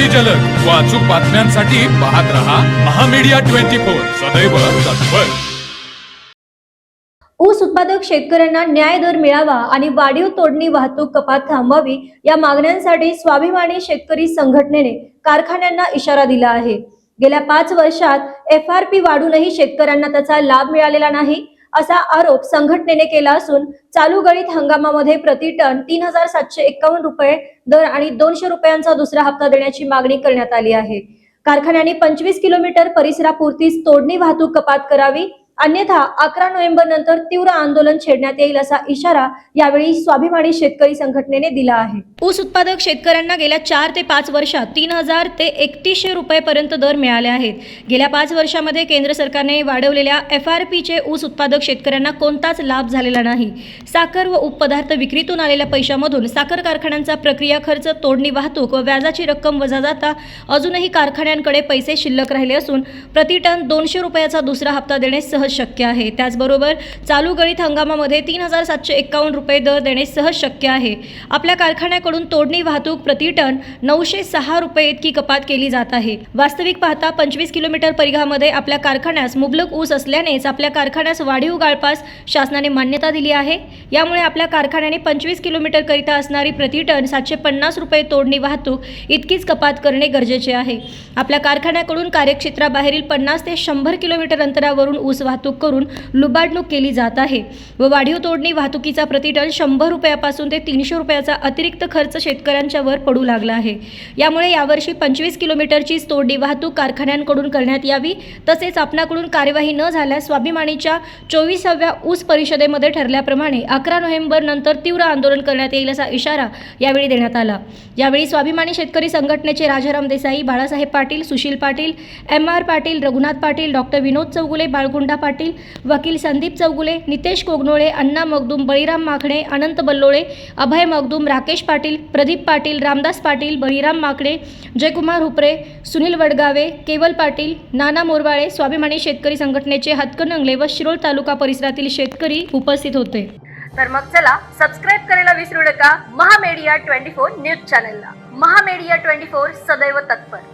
अति जलद. व अचूक बातम्यांसाठी पाहत रहा महामीडिया ट्वेंटी फोर. सदैव तत्पर. ऊस उत्पादक शेतकऱ्यांना न्याय दर मिळावा आणि वाढीव तोडणी वाहतूक कपात थांबवावी या मागण्यांसाठी स्वाभिमानी शेतकरी संघटनेने कारखान्यांना इशारा दिला आहे. गेल्या पाच वर्षात एफ आर पी वाढूनही शेतकऱ्यांना त्याचा लाभ मिळालेला नाही. असा आरोप संघटनेने केला असून चालू गळीत हंगामामध्ये प्रति टन तीन हजार सातशे एकावन्न रुपये दर आणि दोनशे रुपयांचा दुसरा हप्ता देण्याची मागणी करण्यात आली आहे. कारखान्यांनी पंचवीस किलोमीटर परिसरापुरतीच तोडणी वाहतूक कपात करावी अन्यथा अकरा नोव्हेंबर नंतर तीव्र आंदोलन छेडण्यात येईल असा इशारा यावेळी स्वाभिमानी शेतकरी संघटनेने दिला आहे. ऊस उत्पादक शेतकऱ्यांना गेल्या चार ते पाच वर्षात तीन हजार ते एकतीसशे रुपयेपर्यंत दर मिळाले आहेत. गेल्या पाच वर्षामध्ये केंद्र सरकारने वाढवलेल्या एफ आर पीचे ऊस उत्पादक शेतकऱ्यांना कोणताच लाभ झालेला नाही. साखर व उपपदार्थ विक्रीतून आलेल्या पैशामधून साखर कारखान्यांचा प्रक्रिया खर्च तोडणी वाहतूक व व्याजाची रक्कम वजा जाता अजूनही कारखान्यांकडे पैसे शिल्लक राहिले असून प्रति टन दोनशे रुपयाचा दुसरा हप्ता देणे सहज शक्य आहे. त्याचबरोबर चालू गळीत हंगामामध्ये तीन हजार सातशे एक्कावन्न रुपये दर देणे सहज शक्य आहे. आपल्या कारखान्याकडून तोडणी वाहतूक प्रति टन नऊशे सहा रुपये इतकी कपात केली जात आहे. वास्तविक पाहता पंचवीस किलोमीटर परिघामध्ये आपल्या कारखान्यास मुबलक ऊस असल्यानेच आपल्या कारखान्यास वाढीव गाळपास शासनाने मान्यता दिली आहे. यामुळे आपल्या कारखान्याने पंचवीस किलोमीटर करिता असणारी प्रति टन सातशे पन्नास रुपये तोडणी वाहतूक इतकीच कपात करणे गरजेचे आहे. आपल्या कारखान्याकडून कार्यक्षेत्राबाहेरील पन्नास ते शंभर किलोमीटर अंतरावरून ऊस वाहतूक करून लुबाडणूक केली जात आहे व वाढीव तोडणी वाहतुकीचा प्रतिटन शंभर रुपयापासून ते तीनशे रुपयाचा अतिरिक्त खर्च शेतकऱ्यांच्या वर पडू लागला आहे. यामुळे यावर्षी पंचवीस किलोमीटरची तोडणी वाहतूक कारखान्यांकडून करण्यात यावी तसेच आपणाकडून कार्यवाही न झाल्यास स्वाभिमानीच्या चोवीसाव्या ऊस परिषदेमध्ये ठरल्याप्रमाणे अकरा नोव्हेंबर नंतर तीव्र आंदोलन करण्यात येईल असा इशारा यावेळी देण्यात आला. यावेळी स्वाभिमानी शेतकरी संघटनेचे Rajaram Desai Balasaheb Patil Sushil Patil M R Patil Raghunath Patil doctor Vinod Chougule Balgunda Patil वकील संदीप चौगुले नितेश कोगनोळे अण्णा मगदूम बळीराम माखणे अनंत बल्लोळे अभय मगदूम राकेश पाटील प्रदीप पाटील रामदास पाटील बळीराम माकडे जयकुमार हुपरे सुनील वडगावे केवल पाटील नाना मोरवाळे स्वाभिमानी शेतकरी संघटनेचे हतकनंगले व शिरोळ तालुका परिसरातील शेतकरी उपस्थित होते. तर मग चला सबस्क्राईब करायला विसरू नका. महामेडिया ट्वेंटी फोर न्यूज चॅनलला. महामेडिया ट्वेंटी फोर सदैव तत्पर.